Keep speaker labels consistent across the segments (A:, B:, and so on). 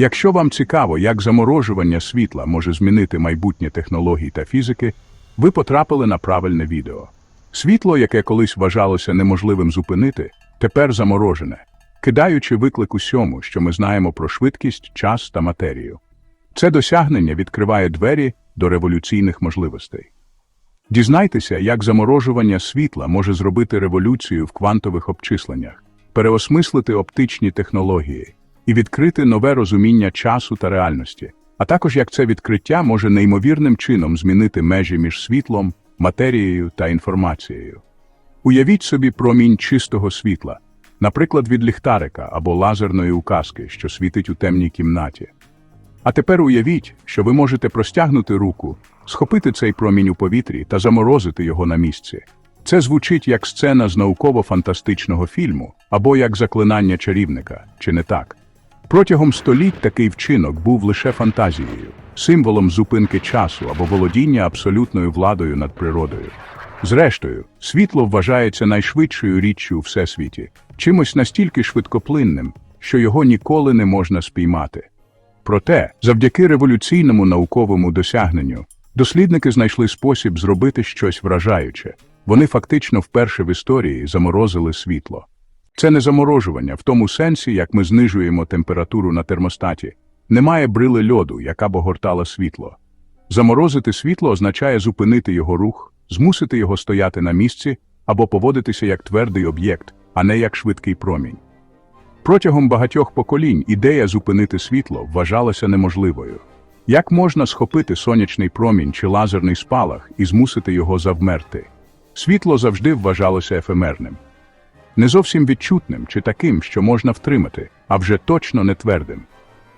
A: Якщо вам цікаво, як заморожування світла може змінити майбутнє технологій та фізики, ви потрапили на правильне відео. Світло, яке колись вважалося неможливим зупинити, тепер заморожене, кидаючи виклик усьому, що ми знаємо про швидкість, час та матерію. Це досягнення відкриває двері до революційних можливостей. Дізнайтеся, як заморожування світла може зробити революцію в квантових обчисленнях, переосмислити оптичні технології і відкрити нове розуміння часу та реальності, а також як це відкриття може неймовірним чином змінити межі між світлом, матерією та інформацією. Уявіть собі промінь чистого світла, наприклад, від ліхтарика або лазерної указки, що світить у темній кімнаті. А тепер уявіть, що ви можете простягнути руку, схопити цей промінь у повітрі та заморозити його на місці. Це звучить як сцена з науково-фантастичного фільму або як заклинання чарівника, чи не так? Протягом століть такий вчинок був лише фантазією, символом зупинки часу або володіння абсолютною владою над природою. Зрештою, світло вважається найшвидшою річчю у всесвіті, чимось настільки швидкоплинним, що його ніколи не можна спіймати. Проте, завдяки революційному науковому досягненню, дослідники знайшли спосіб зробити щось вражаюче. Вони фактично вперше в історії заморозили світло. Це не заморожування в тому сенсі, як ми знижуємо температуру на термостаті. Немає брили льоду, яка б огортала світло. Заморозити світло означає зупинити його рух, змусити його стояти на місці або поводитися як твердий об'єкт, а не як швидкий промінь. Протягом багатьох поколінь ідея зупинити світло вважалася неможливою. Як можна схопити сонячний промінь чи лазерний спалах і змусити його завмерти? Світло завжди вважалося ефемерним. Не зовсім відчутним чи таким, що можна втримати, а вже точно не твердим.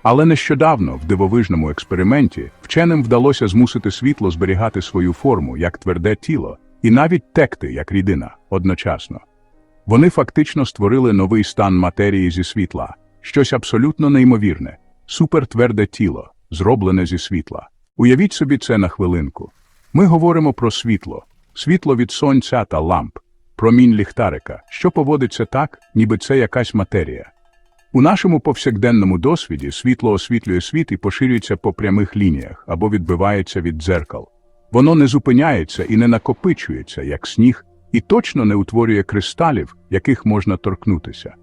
A: Але нещодавно, в дивовижному експерименті, вченим вдалося змусити світло зберігати свою форму як тверде тіло і навіть текти як рідина одночасно. Вони фактично створили новий стан матерії зі світла, щось абсолютно неймовірне, супертверде тіло, зроблене зі світла. Уявіть собі це на хвилинку. Ми говоримо про світло, світло від сонця та ламп, промінь ліхтарика, що поводиться так, ніби це якась матерія. У нашому повсякденному досвіді світло освітлює світ і поширюється по прямих лініях або відбивається від дзеркал. Воно не зупиняється і не накопичується, як сніг, і точно не утворює кристалів, яких можна торкнутися.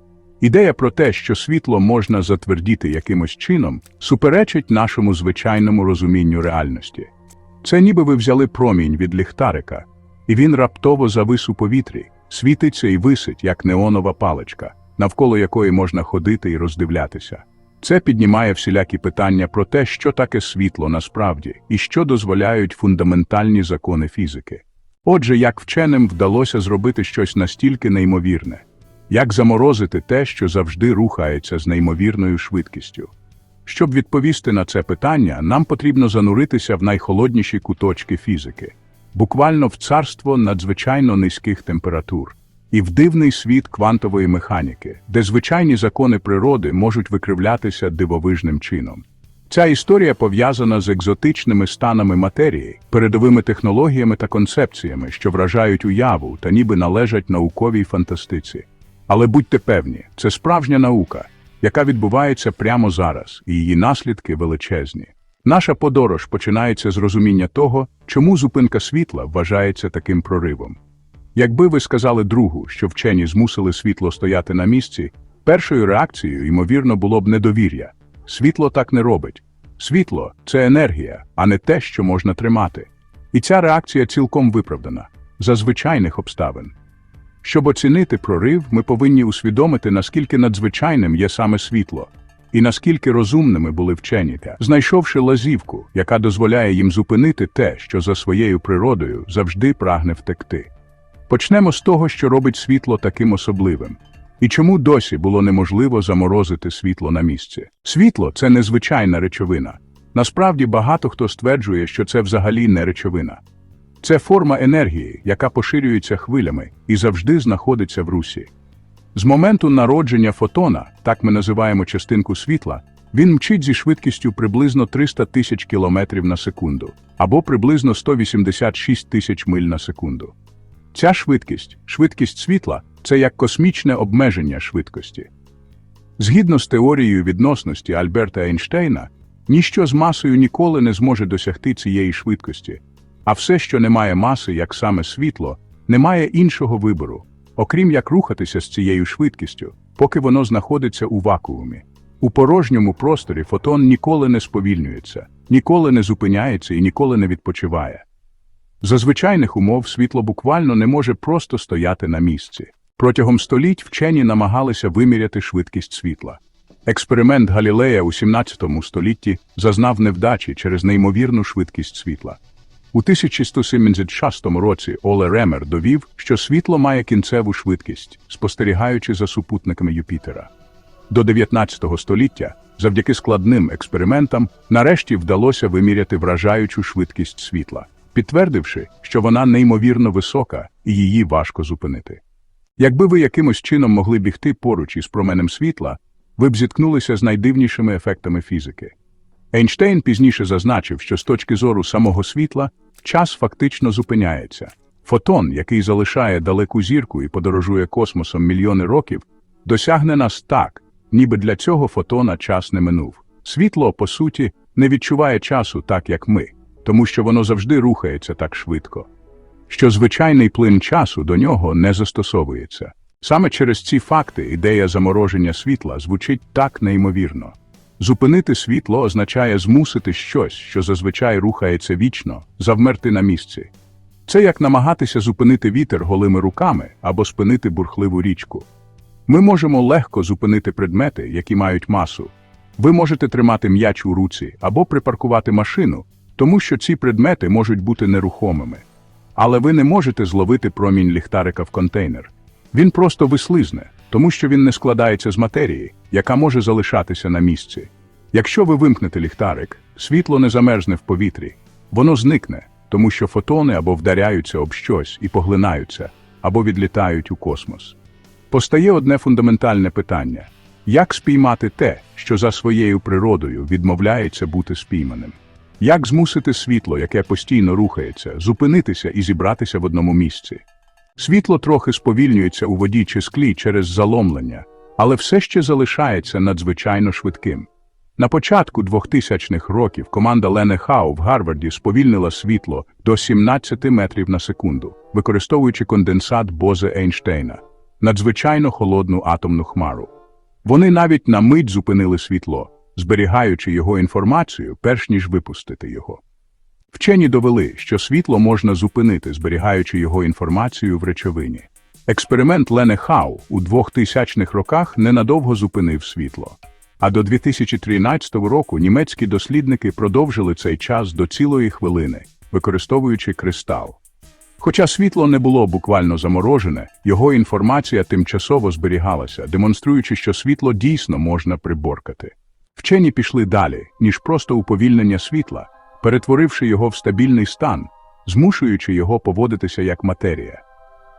A: Ідея про те, що світло можна затвердіти якимось чином, суперечить нашому звичайному розумінню реальності. Це ніби ви взяли промінь від ліхтарика, і він раптово завис у повітрі, світиться і висить, як неонова паличка, навколо якої можна ходити і роздивлятися. Це піднімає всілякі питання про те, що таке світло насправді і що дозволяють фундаментальні закони фізики. Отже, як вченим вдалося зробити щось настільки неймовірне, як заморозити те, що завжди рухається з неймовірною швидкістю. Щоб відповісти на це питання, нам потрібно зануритися в найхолодніші куточки фізики, буквально в царство надзвичайно низьких температур, і в дивний світ квантової механіки, де звичайні закони природи можуть викривлятися дивовижним чином. Ця історія пов'язана з екзотичними станами матерії, передовими технологіями та концепціями, що вражають уяву та ніби належать науковій фантастиці. Але будьте певні, це справжня наука, яка відбувається прямо зараз, і її наслідки величезні. Наша подорож починається з розуміння того, чому зупинка світла вважається таким проривом. Якби ви сказали другу, що вчені змусили світло стояти на місці, першою реакцією, ймовірно, було б недовір'я. Світло так не робить. Світло це енергія, а не те, що можна тримати. І ця реакція цілком виправдана за звичайних обставин. Щоб оцінити прорив, ми повинні усвідомити, наскільки надзвичайним є саме світло, і наскільки розумними були вчені, знайшовши лазівку, яка дозволяє їм зупинити те, що за своєю природою завжди прагне втекти. Почнемо з того, що робить світло таким особливим. І чому досі було неможливо заморозити світло на місці? Світло це незвичайна речовина. Насправді багато хто стверджує, що це взагалі не речовина. Це форма енергії, яка поширюється хвилями і завжди знаходиться в русі. З моменту народження фотона, так ми називаємо частинку світла, він мчить зі швидкістю приблизно 300 тисяч кілометрів на секунду або приблизно 186 тисяч миль на секунду. Ця швидкість, швидкість світла, це як космічне обмеження швидкості. Згідно з теорією відносності Альберта Ейнштейна, ніщо з масою ніколи не зможе досягти цієї швидкості, а все, що не має маси, як саме світло, не має іншого вибору, окрім як рухатися з цією швидкістю, поки воно знаходиться у вакуумі. У порожньому просторі фотон ніколи не сповільнюється, ніколи не зупиняється і ніколи не відпочиває. За звичайних умов світло буквально не може просто стояти на місці. Протягом століть вчені намагалися виміряти швидкість світла. Експеримент Галілея у 17 столітті зазнав невдачі через неймовірну швидкість світла. У 1176 році Оле Ремер довів, що світло має кінцеву швидкість, спостерігаючи за супутниками Юпітера. До 19 століття, завдяки складним експериментам, нарешті вдалося виміряти вражаючу швидкість світла, підтвердивши, що вона неймовірно висока і її важко зупинити. Якби ви якимось чином могли бігти поруч із променем світла, ви б зіткнулися з найдивнішими ефектами фізики. Ейнштейн пізніше зазначив, що з точки зору самого світла час фактично зупиняється. Фотон, який залишає далеку зірку і подорожує космосом мільйони років, досягне нас так, ніби для цього фотона час не минув. Світло, по суті, не відчуває часу так, як ми, тому що воно завжди рухається так швидко. Що звичайний плин часу до нього не застосовується. Саме через ці факти ідея замороження світла звучить так неймовірно. Зупинити світло означає змусити щось, що зазвичай рухається вічно, завмерти на місці. Це як намагатися зупинити вітер голими руками або спинити бурхливу річку. Ми можемо легко зупинити предмети, які мають масу. Ви можете тримати м'яч у руці або припаркувати машину, тому що ці предмети можуть бути нерухомими. Але ви не можете зловити промінь ліхтарика в контейнер. Він просто вислизне, тому що він не складається з матерії, яка може залишатися на місці. Якщо ви вимкнете ліхтарик, світло не замерзне в повітрі, воно зникне, тому що фотони або вдаряються об щось і поглинаються, або відлітають у космос. Постає одне фундаментальне питання як спіймати те, що за своєю природою відмовляється бути спійманим? Як змусити світло, яке постійно рухається, зупинитися і зібратися в одному місці? Світло трохи сповільнюється у воді чи склі через заломлення, але все ще залишається надзвичайно швидким. На початку 2000-х років команда Лене Хау в Гарварді сповільнила світло до 17 метрів на секунду, використовуючи конденсат Бозе Ейнштейна, надзвичайно холодну атомну хмару. Вони навіть на мить зупинили світло, зберігаючи його інформацію, перш ніж випустити його. Вчені довели, що світло можна зупинити, зберігаючи його інформацію в речовині. Експеримент Лене Хау у 2000-х роках ненадовго зупинив світло. А до 2013 року німецькі дослідники продовжили цей час до цілої хвилини, використовуючи кристал. Хоча світло не було буквально заморожене, його інформація тимчасово зберігалася, демонструючи, що світло дійсно можна приборкати. Вчені пішли далі, ніж просто уповільнення світла, перетворивши його в стабільний стан, змушуючи його поводитися як матерія.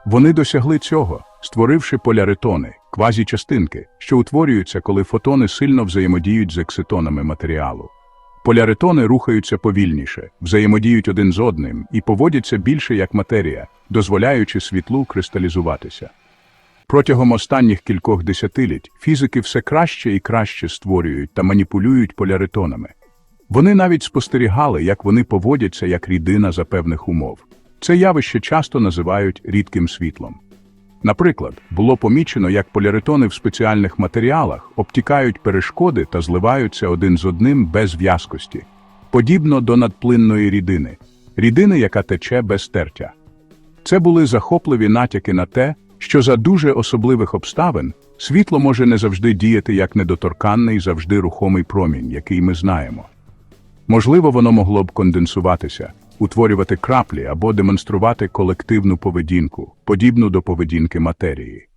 A: Вони досягли цього, створивши поляритони, квазічастинки, що утворюються, коли фотони сильно взаємодіють з екситонами матеріалу. Поляритони рухаються повільніше, взаємодіють один з одним і поводяться більше як матерія, дозволяючи світлу кристалізуватися. Протягом останніх кількох десятиліть фізики все краще і краще створюють та маніпулюють поляритонами. Вони навіть спостерігали, як вони поводяться як рідина за певних умов. Це явище часто називають рідким світлом. Наприклад, було помічено, як поляритони в спеціальних матеріалах обтікають перешкоди та зливаються один з одним без в'язкості, подібно до надплинної рідини, рідини, яка тече без тертя. Це були захопливі натяки на те, що за дуже особливих обставин світло може не завжди діяти як недоторканний, завжди рухомий промінь, який ми знаємо. Можливо, воно могло б конденсуватися, утворювати краплі або демонструвати колективну поведінку, подібну до поведінки матерії.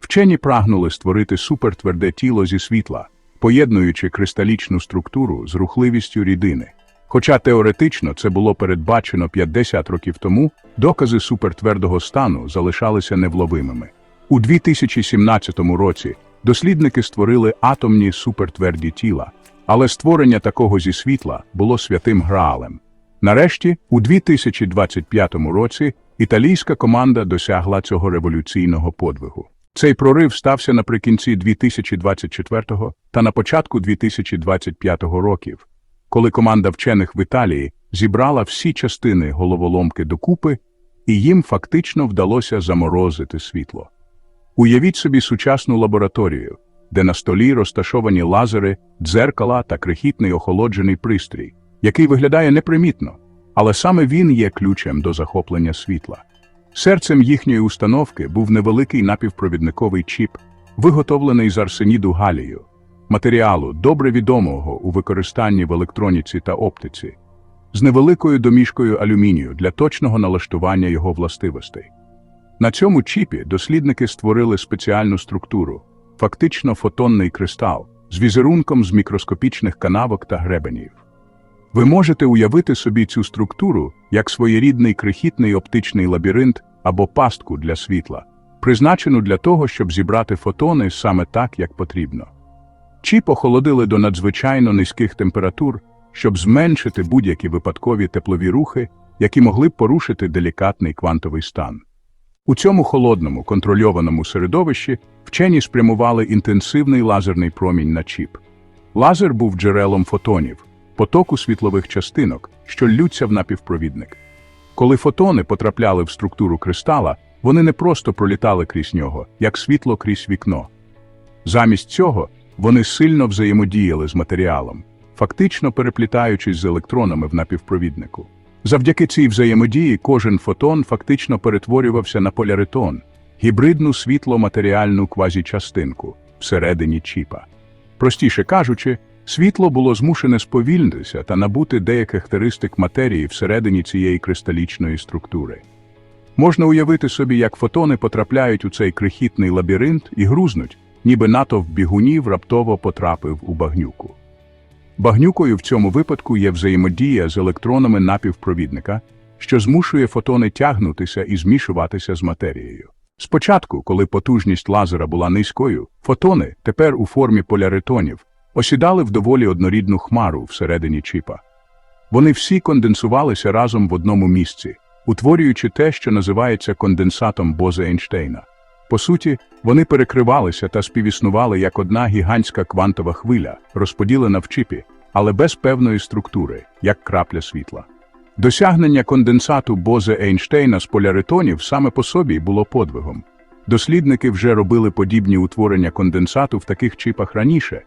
A: Вчені прагнули створити супертверде тіло зі світла, поєднуючи кристалічну структуру з рухливістю рідини. Хоча теоретично це було передбачено 50 років тому, докази супертвердого стану залишалися невловимими. У 2017 році дослідники створили атомні супертверді тіла, але створення такого зі світла було святим граалем. Нарешті, у 2025 році, італійська команда досягла цього революційного подвигу. Цей прорив стався наприкінці 2024 та на початку 2025 років, коли команда вчених в Італії зібрала всі частини головоломки докупи, і їм фактично вдалося заморозити світло. Уявіть собі сучасну лабораторію, де на столі розташовані лазери, дзеркала та крихітний охолоджений пристрій, який виглядає непримітно, але саме він є ключем до захоплення світла. Серцем їхньої установки був невеликий напівпровідниковий чіп, виготовлений з арсеніду галію, матеріалу, добре відомого у використанні в електроніці та оптиці, з невеликою домішкою алюмінію для точного налаштування його властивостей. На цьому чіпі дослідники створили спеціальну структуру, фактично фотонний кристал, з візерунком з мікроскопічних канавок та гребенів. Ви можете уявити собі цю структуру як своєрідний крихітний оптичний лабіринт або пастку для світла, призначену для того, щоб зібрати фотони саме так, як потрібно. Чіп охолодили до надзвичайно низьких температур, щоб зменшити будь-які випадкові теплові рухи, які могли б порушити делікатний квантовий стан. У цьому холодному, контрольованому середовищі вчені спрямували інтенсивний лазерний промінь на чіп. Лазер був джерелом фотонів, потоку світлових частинок, що ллються в напівпровідник. Коли фотони потрапляли в структуру кристала, вони не просто пролітали крізь нього, як світло крізь вікно. Замість цього вони сильно взаємодіяли з матеріалом, фактично переплітаючись з електронами в напівпровіднику. Завдяки цій взаємодії кожен фотон фактично перетворювався на поляритон, гібридну світло-матеріальну квазічастинку всередині чіпа. Простіше кажучи, світло було змушене сповільнитися та набути деяких характеристик матерії всередині цієї кристалічної структури. Можна уявити собі, як фотони потрапляють у цей крихітний лабіринт і грузнуть, ніби натовп бігунів раптово потрапив у багнюку. Багнюкою в цьому випадку є взаємодія з електронами напівпровідника, що змушує фотони тягнутися і змішуватися з матерією. Спочатку, коли потужність лазера була низькою, фотони, тепер у формі поляритонів, осідали в доволі однорідну хмару всередині чіпа. Вони всі конденсувалися разом в одному місці, утворюючи те, що називається конденсатом Бозе-Ейнштейна. По суті, вони перекривалися та співіснували як одна гігантська квантова хвиля, розподілена в чіпі, але без певної структури, як крапля світла. Досягнення конденсату Бозе-Ейнштейна з поляритонів саме по собі було подвигом. Дослідники вже робили подібні утворення конденсату в таких чіпах раніше,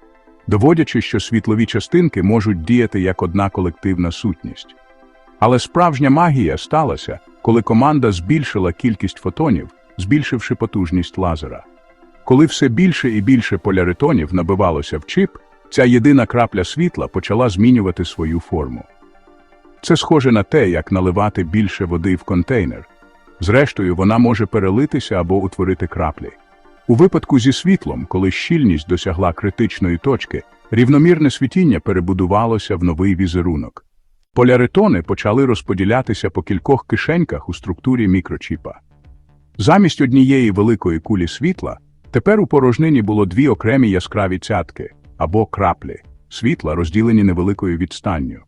A: доводячи, що світлові частинки можуть діяти як одна колективна сутність. Але справжня магія сталася, коли команда збільшила кількість фотонів, збільшивши потужність лазера. Коли все більше і більше поляритонів набивалося в чип, ця єдина крапля світла почала змінювати свою форму. Це схоже на те, як наливати більше води в контейнер. Зрештою, вона може перелитися або утворити краплі. У випадку зі світлом, коли щільність досягла критичної точки, рівномірне світіння перебудувалося в новий візерунок. Поляритони почали розподілятися по кількох кишеньках у структурі мікрочіпа. Замість однієї великої кулі світла тепер у порожнині було дві окремі яскраві цятки або краплі, світла розділені невеликою відстанню.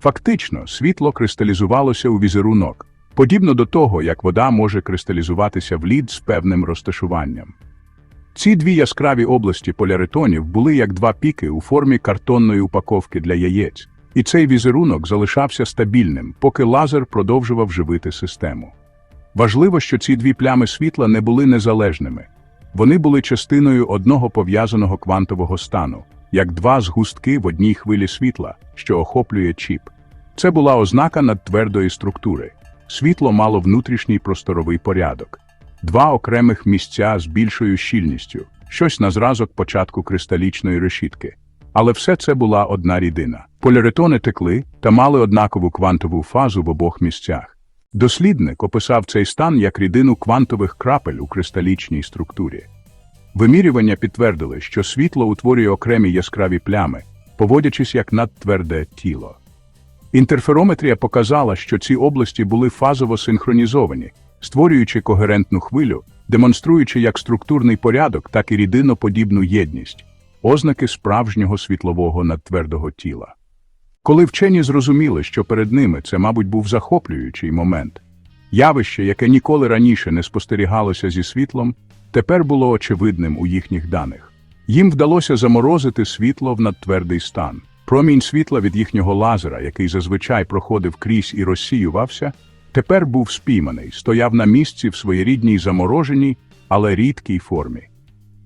A: Фактично, світло кристалізувалося у візерунок, подібно до того, як вода може кристалізуватися в лід з певним розташуванням. Ці дві яскраві області поляритонів були як два піки у формі картонної упаковки для яєць, і цей візерунок залишався стабільним, поки лазер продовжував живити систему. Важливо, що ці дві плями світла не були незалежними. Вони були частиною одного пов'язаного квантового стану, як два згустки в одній хвилі світла, що охоплює чіп. Це була ознака надтвердої структури. Світло мало внутрішній просторовий порядок, два окремих місця з більшою щільністю, щось на зразок початку кристалічної решітки. Але все це була одна рідина. Поляритони текли та мали однакову квантову фазу в обох місцях. Дослідник описав цей стан як рідину квантових крапель у кристалічній структурі. Вимірювання підтвердили, що світло утворює окремі яскраві плями, поводячись як надтверде тіло. Інтерферометрія показала, що ці області були фазово синхронізовані, створюючи когерентну хвилю, демонструючи як структурний порядок, так і рідиноподібну єдність, ознаки справжнього світлового надтвердого тіла. Коли вчені зрозуміли, що перед ними це, мабуть, був захоплюючий момент, явище, яке ніколи раніше не спостерігалося зі світлом, тепер було очевидним у їхніх даних. Їм вдалося заморозити світло в надтвердий стан. Промінь світла від їхнього лазера, який зазвичай проходив крізь і розсіювався, тепер був спійманий, стояв на місці в своєрідній замороженій, але рідкій формі.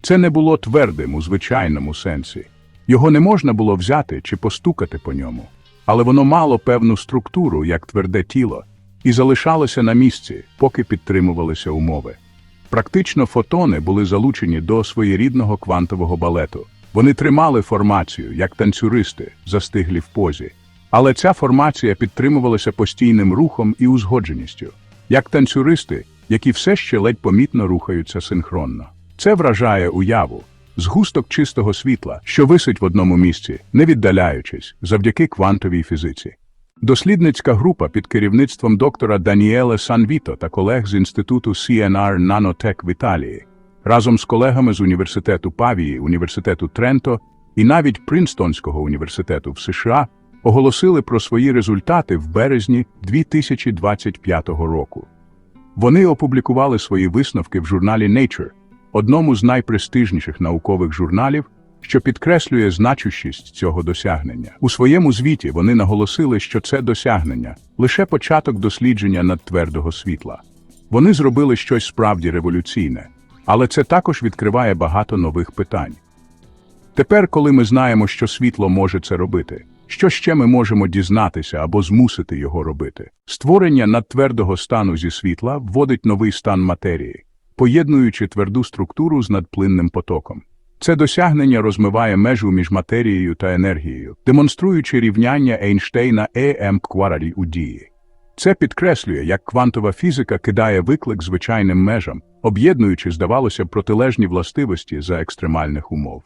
A: Це не було твердим у звичайному сенсі. Його не можна було взяти чи постукати по ньому, але воно мало певну структуру, як тверде тіло, і залишалося на місці, поки підтримувалися умови. Практично фотони були залучені до своєрідного квантового балету. Вони тримали формацію, як танцюристи, застиглі в позі. Але ця формація підтримувалася постійним рухом і узгодженістю, як танцюристи, які все ще ледь помітно рухаються синхронно. Це вражає уяву, згусток чистого світла, що висить в одному місці, не віддаляючись, завдяки квантовій фізиці. Дослідницька група під керівництвом доктора Даніеле Санвіто та колег з інституту CNR Nanotech в Італії, разом з колегами з університету Павії, університету Тренто і навіть Принстонського університету в США оголосили про свої результати в березні 2025 року. Вони опублікували свої висновки в журналі Nature, одному з найпрестижніших наукових журналів, що підкреслює значущість цього досягнення. У своєму звіті вони наголосили, що це досягнення лише початок дослідження надтвердого світла. Вони зробили щось справді революційне, але це також відкриває багато нових питань. Тепер, коли ми знаємо, що світло може це робити, що ще ми можемо дізнатися або змусити його робити? Створення надтвердого стану зі світла вводить новий стан матерії, поєднуючи тверду структуру з надплинним потоком. Це досягнення розмиває межу між матерією та енергією, демонструючи рівняння Ейнштейна Е.М. Кваралі у дії. Це підкреслює, як квантова фізика кидає виклик звичайним межам, об'єднуючи, здавалося протилежні властивості за екстремальних умов.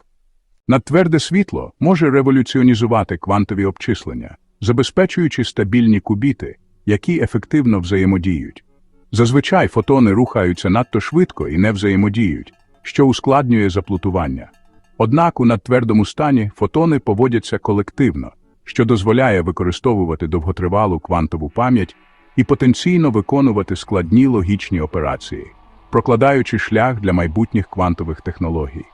A: Надтверде світло може революціонізувати квантові обчислення, забезпечуючи стабільні кубіти, які ефективно взаємодіють. Зазвичай фотони рухаються надто швидко і не взаємодіють, що ускладнює заплутування. Однак у надтвердому стані фотони поводяться колективно, що дозволяє використовувати довготривалу квантову пам'ять і потенційно виконувати складні логічні операції, прокладаючи шлях для майбутніх квантових технологій.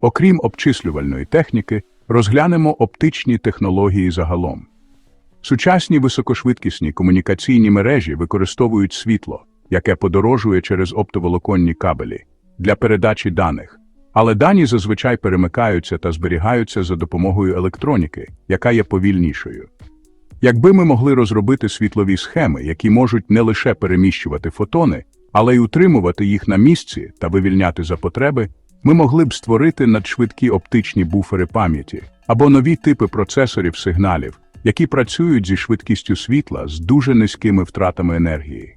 A: Окрім обчислювальної техніки, розглянемо оптичні технології загалом. Сучасні високошвидкісні комунікаційні мережі використовують світло, яке подорожує через оптоволоконні кабелі, для передачі даних, але дані зазвичай перемикаються та зберігаються за допомогою електроніки, яка є повільнішою. Якби ми могли розробити світлові схеми, які можуть не лише переміщувати фотони, але й утримувати їх на місці та вивільняти за потреби, ми могли б створити надшвидкі оптичні буфери пам'яті або нові типи процесорів сигналів, які працюють зі швидкістю світла з дуже низькими втратами енергії.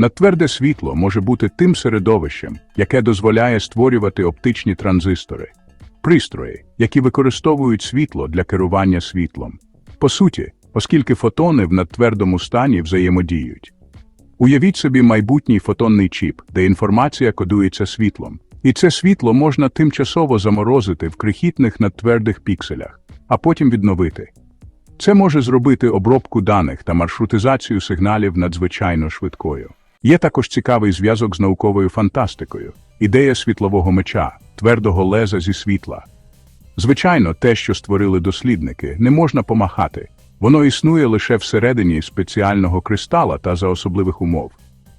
A: Надтверде світло може бути тим середовищем, яке дозволяє створювати оптичні транзистори, пристрої, які використовують світло для керування світлом. По суті, оскільки фотони в надтвердому стані взаємодіють. Уявіть собі майбутній фотонний чіп, де інформація кодується світлом. І це світло можна тимчасово заморозити в крихітних надтвердих пікселях, а потім відновити. Це може зробити обробку даних та маршрутизацію сигналів надзвичайно швидкою. Є також цікавий зв'язок з науковою фантастикою, ідея світлового меча, твердого леза зі світла. Звичайно, те, що створили дослідники, не можна помахати. Воно існує лише всередині спеціального кристала та за особливих умов.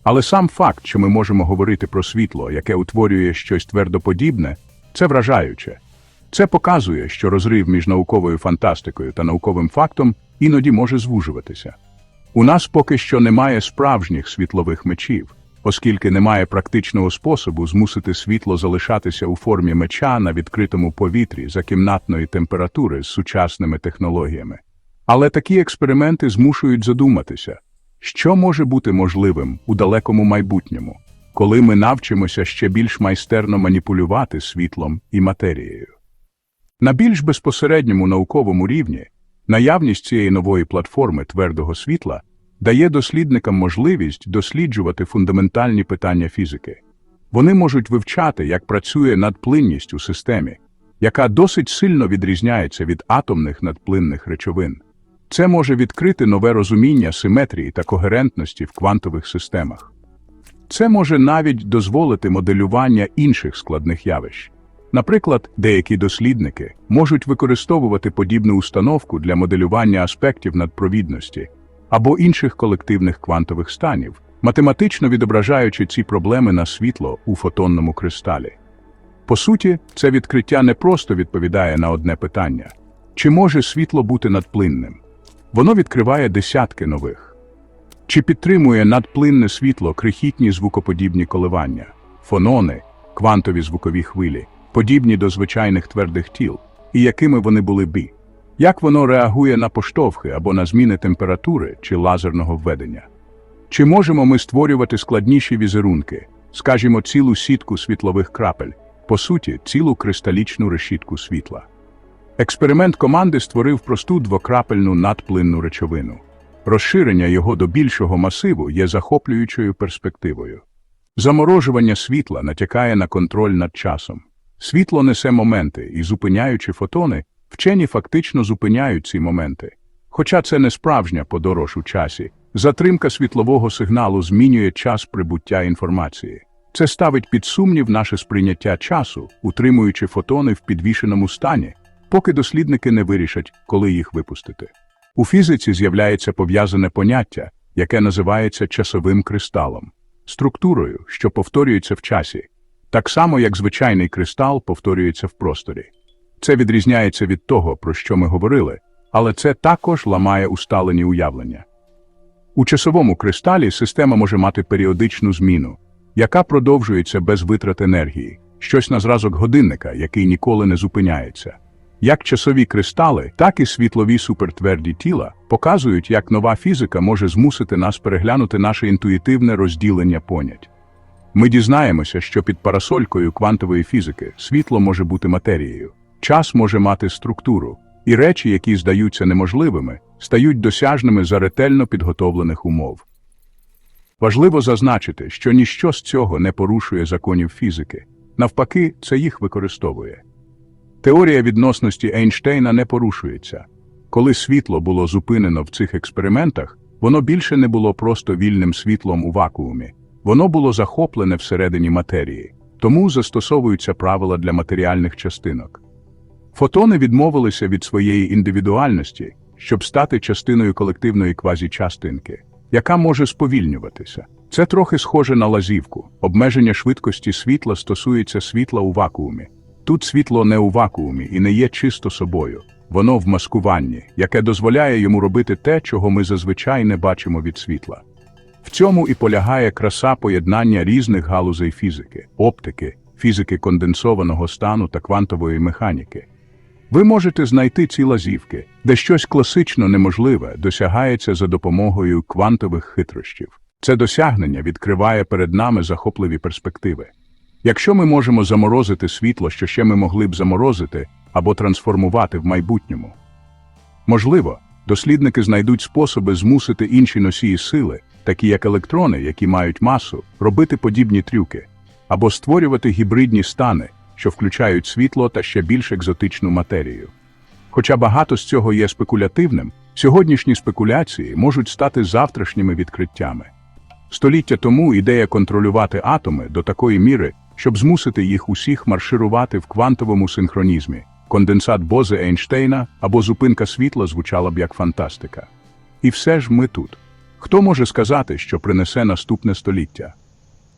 A: Але сам факт, що ми можемо говорити про світло, яке утворює щось твердоподібне, це вражаюче. Це показує, що розрив між науковою фантастикою та науковим фактом іноді може звужуватися. У нас поки що немає справжніх світлових мечів, оскільки немає практичного способу змусити світло залишатися у формі меча на відкритому повітрі за кімнатної температури з сучасними технологіями. Але такі експерименти змушують задуматися, що може бути можливим у далекому майбутньому, коли ми навчимося ще більш майстерно маніпулювати світлом і матерією. На більш безпосередньому науковому рівні наявність цієї нової платформи твердого світла дає дослідникам можливість досліджувати фундаментальні питання фізики. Вони можуть вивчати, як працює надплинність у системі, яка досить сильно відрізняється від атомних надплинних речовин. Це може відкрити нове розуміння симетрії та когерентності в квантових системах. Це може навіть дозволити моделювання інших складних явищ. Наприклад, деякі дослідники можуть використовувати подібну установку для моделювання аспектів надпровідності або інших колективних квантових станів, математично відображаючи ці проблеми на світло у фотонному кристалі. По суті, це відкриття не просто відповідає на одне питання чи може світло бути надплинним? Воно відкриває десятки нових. Чи підтримує надплинне світло крихітні звукоподібні коливання, фонони, квантові звукові хвилі, подібні до звичайних твердих тіл, і якими вони були б? Як воно реагує на поштовхи або на зміни температури чи лазерного введення? Чи можемо ми створювати складніші візерунки, скажімо, цілу сітку світлових крапель, по суті, цілу кристалічну решітку світла? Експеримент команди створив просту двокрапельну надплинну речовину. Розширення його до більшого масиву є захоплюючою перспективою. Заморожування світла натякає на контроль над часом. Світло несе моменти, і, зупиняючи фотони, вчені фактично зупиняють ці моменти. Хоча це не справжня подорож у часі, затримка світлового сигналу змінює час прибуття інформації. Це ставить під сумнів наше сприйняття часу, утримуючи фотони в підвішеному стані, поки дослідники не вирішать, коли їх випустити. У фізиці з'являється пов'язане поняття, яке називається часовим кристалом, структурою, що повторюється в часі, так само як звичайний кристал повторюється в просторі. Це відрізняється від того, про що ми говорили, але це також ламає усталені уявлення. У часовому кристалі система може мати періодичну зміну, яка продовжується без витрат енергії, щось на зразок годинника, який ніколи не зупиняється. Як часові кристали, так і світлові супертверді тіла показують, як нова фізика може змусити нас переглянути наше інтуїтивне розділення понять. Ми дізнаємося, що під парасолькою квантової фізики світло може бути матерією, час може мати структуру, і речі, які здаються неможливими, стають досяжними за ретельно підготовлених умов. Важливо зазначити, що ніщо з цього не порушує законів фізики, навпаки, це їх використовує. Теорія відносності Ейнштейна не порушується. Коли світло було зупинено в цих експериментах, воно більше не було просто вільним світлом у вакуумі, воно було захоплене всередині матерії, тому застосовуються правила для матеріальних частинок. Фотони відмовилися від своєї індивідуальності, щоб стати частиною колективної квазічастинки, яка може сповільнюватися. Це трохи схоже на лазівку. Обмеження швидкості світла стосується світла у вакуумі. Тут світло не у вакуумі і не є чисто собою, воно в маскуванні, яке дозволяє йому робити те, чого ми зазвичай не бачимо від світла. В цьому і полягає краса поєднання різних галузей фізики, оптики, фізики конденсованого стану та квантової механіки. Ви можете знайти ці лазівки, де щось класично неможливе досягається за допомогою квантових хитрощів. Це досягнення відкриває перед нами захопливі перспективи. Якщо ми можемо заморозити світло, що ще ми могли б заморозити або трансформувати в майбутньому. Можливо, дослідники знайдуть способи змусити інші носії сили, такі як електрони, які мають масу, робити подібні трюки, або створювати гібридні стани, що включають світло та ще більш екзотичну матерію. Хоча багато з цього є спекулятивним, сьогоднішні спекуляції можуть стати завтрашніми відкриттями. Століття тому ідея контролювати атоми до такої міри, щоб змусити їх усіх марширувати в квантовому синхронізмі, конденсат Бозе Ейнштейна або зупинка світла звучала б як фантастика. І все ж ми тут. Хто може сказати, що принесе наступне століття?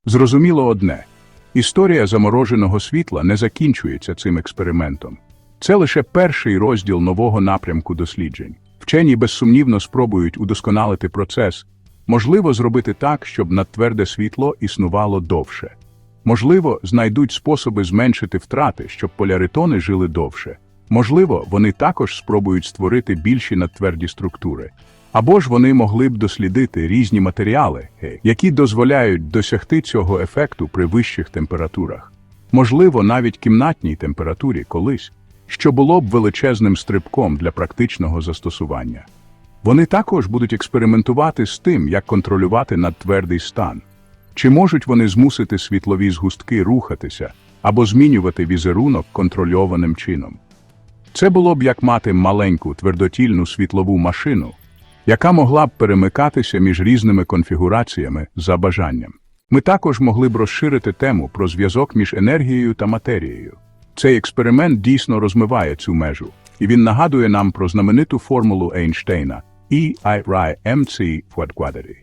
A: Зрозуміло одне історія замороженого світла не закінчується цим експериментом. Це лише перший розділ нового напрямку досліджень. Вчені безсумнівно спробують удосконалити процес, можливо, зробити так, щоб надтверде світло існувало довше. Можливо, знайдуть способи зменшити втрати, щоб поляритони жили довше. Можливо, вони також спробують створити більші надтверді структури. Або ж вони могли б дослідити різні матеріали, які дозволяють досягти цього ефекту при вищих температурах. Можливо, навіть кімнатній температурі колись, що було б величезним стрибком для практичного застосування. Вони також будуть експериментувати з тим, як контролювати надтвердий стан. Чи можуть вони змусити світлові згустки рухатися або змінювати візерунок контрольованим чином? Це було б як мати маленьку твердотільну світлову машину, яка могла б перемикатися між різними конфігураціями за бажанням. Ми також могли б розширити тему про зв'язок між енергією та матерією. Цей експеримент дійсно розмиває цю межу, і він нагадує нам про знамениту формулу Ейнштейна E I R MC квадратурі.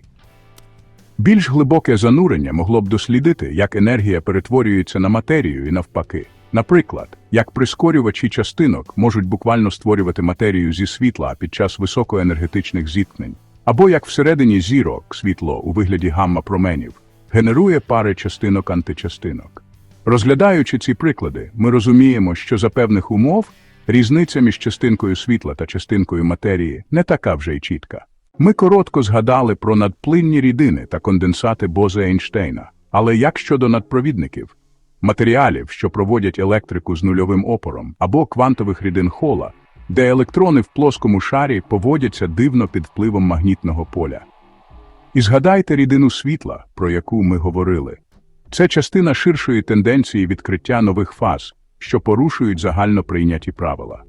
A: Більш глибоке занурення могло б дослідити, як енергія перетворюється на матерію і навпаки. Наприклад, як прискорювачі частинок можуть буквально створювати матерію зі світла під час високоенергетичних зіткнень, або як всередині зірок світло у вигляді гамма-променів генерує пари частинок-античастинок. Розглядаючи ці приклади, ми розуміємо, що за певних умов різниця між частинкою світла та частинкою матерії не така вже й чітка. Ми коротко згадали про надплинні рідини та конденсати Боза Ейнштейна. Але як щодо надпровідників, матеріалів, що проводять електрику з нульовим опором, або квантових рідин Хола, де електрони в плоскому шарі поводяться дивно під впливом магнітного поля? І згадайте рідину світла, про яку ми говорили. Це частина ширшої тенденції відкриття нових фаз, що порушують загально прийняті правила.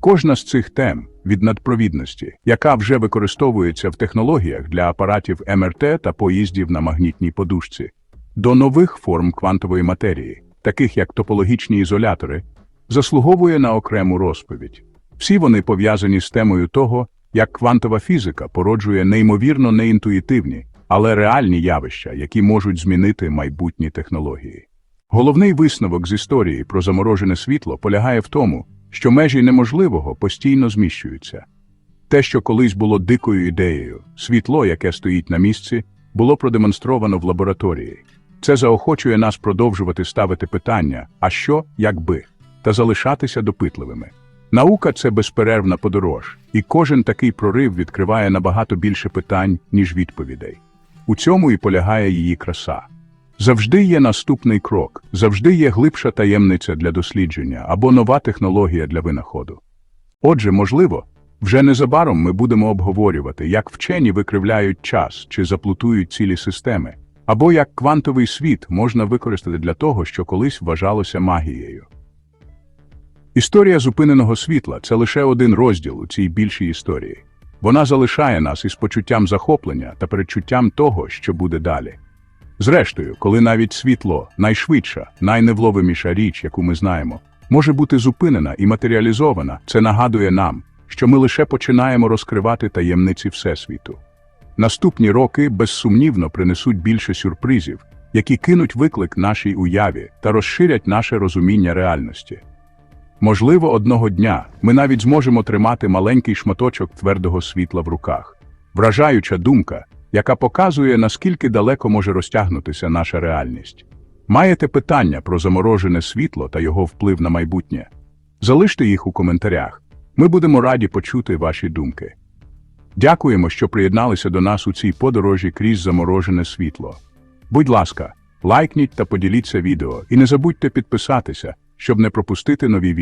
A: Кожна з цих тем від надпровідності, яка вже використовується в технологіях для апаратів МРТ та поїздів на магнітній подушці, до нових форм квантової матерії, таких як топологічні ізолятори, заслуговує на окрему розповідь. Всі вони пов'язані з темою того, як квантова фізика породжує неймовірно неінтуїтивні, але реальні явища, які можуть змінити майбутні технології. Головний висновок з історії про заморожене світло полягає в тому, що межі неможливого постійно зміщуються. Те, що колись було дикою ідеєю, світло, яке стоїть на місці, було продемонстровано в лабораторії. Це заохочує нас продовжувати ставити питання, а що, якби, та залишатися допитливими. Наука це безперервна подорож, і кожен такий прорив відкриває набагато більше питань, ніж відповідей. У цьому і полягає її краса. Завжди є наступний крок, завжди є глибша таємниця для дослідження або нова технологія для винаходу. Отже, можливо, вже незабаром ми будемо обговорювати, як вчені викривляють час чи заплутують цілі системи, або як квантовий світ можна використати для того, що колись вважалося магією. Історія зупиненого світла це лише один розділ у цій більшій історії. Вона залишає нас із почуттям захоплення та передчуттям того, що буде далі. Зрештою, коли навіть світло, найшвидша, найневловиміша річ, яку ми знаємо, може бути зупинена і матеріалізована, це нагадує нам, що ми лише починаємо розкривати таємниці Всесвіту. Наступні роки безсумнівно принесуть більше сюрпризів, які кинуть виклик нашій уяві та розширять наше розуміння реальності. Можливо, одного дня ми навіть зможемо тримати маленький шматочок твердого світла в руках. Вражаюча думка, яка показує, наскільки далеко може розтягнутися наша реальність. Маєте питання про заморожене світло та його вплив на майбутнє? Залиште їх у коментарях. Ми будемо раді почути ваші думки. Дякуємо, що приєдналися до нас у цій подорожі крізь заморожене світло. Будь ласка, лайкніть та поділіться відео і не забудьте підписатися, щоб не пропустити нові відео.